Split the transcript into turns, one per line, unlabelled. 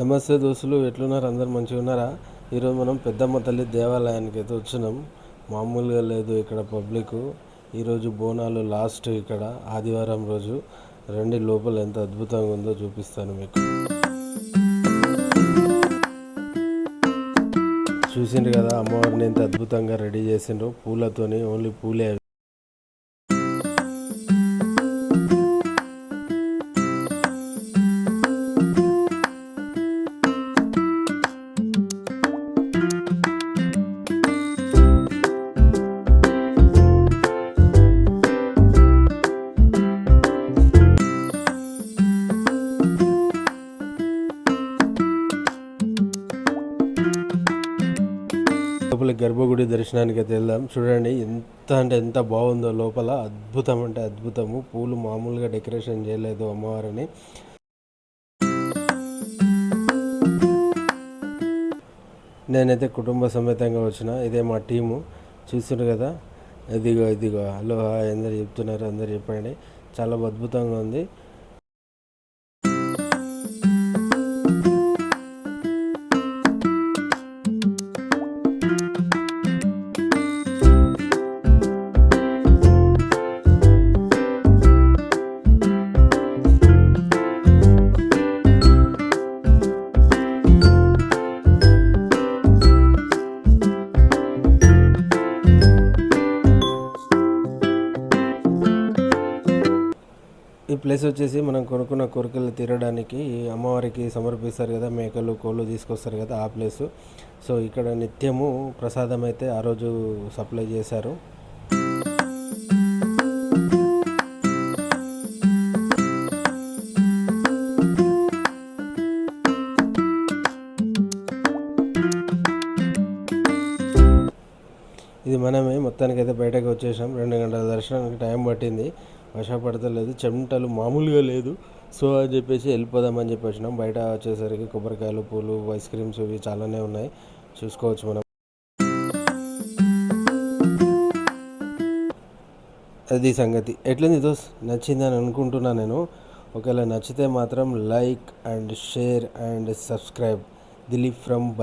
నమస్తే దోస్తులు ఎట్లున్నారు? అందరు మంచిగా ఉన్నారా? ఈరోజు మనం పెద్దమ్మ తల్లి దేవాలయానికి అయితే వచ్చినాం. మామూలుగా లేదు ఇక్కడ పబ్లిక్. ఈరోజు బోనాలు లాస్ట్ ఇక్కడ ఆదివారం రోజు. రండి లోపల ఎంత అద్భుతంగా ఉందో చూపిస్తాను మీకు. చూసిండ్రు కదా అమ్మవారిని ఎంత అద్భుతంగా రెడీ చేసిండ్రు. పూలతోని ఓన్లీ పూలే లోపల గర్భగుడి దర్శనానికి అయితే వెళ్దాం. చూడండి ఎంత అంటే ఎంత బాగుందో లోపల. అద్భుతం అంటే అద్భుతము. పూలు మామూలుగా డెకరేషన్ చేయలేదు అమ్మవారిని. నేనైతే కుటుంబ సమేతంగా వచ్చిన. ఇదే మా టీము. చూస్తున్నారు కదా? ఇదిగో ఇదిగో. హలో హాయ్ అందరు చెప్తున్నారు అందరు చెప్పండి. చాలా అద్భుతంగా ఉంది. ఈ ప్లేస్ వచ్చేసి మనం కొనుక్కున్న కోరికలు తీరడానికి అమ్మవారికి సమర్పిస్తారు కదా మేకలు కోళ్ళు తీసుకొస్తారు కదా ఆ ప్లేసు. సో ఇక్కడ నిత్యము ప్రసాదం అయితే ఆ రోజు సప్లై చేశారు. ఇది మనమే మొత్తానికైతే బయటకు వచ్చేసాం. రెండు గంటల దర్శనానికి టైం పట్టింది. వశపడతలేదు చెమటలు మామూలుగా లేదు. సో అని చెప్పేసి వెళ్ళిపోదామని చెప్పి వచ్చినాం బయట వచ్చేసరికి కొబ్బరికాయలు పూలు ఐస్ క్రీమ్స్ ఇవి చాలానే ఉన్నాయి. చూసుకోవచ్చు మనం. అది సంగతి. ఎట్లుంది దోస్? నచ్చిందని అనుకుంటున్నా నేను. ఒకవేళ నచ్చితే మాత్రం like and share and subscribe. Dilip from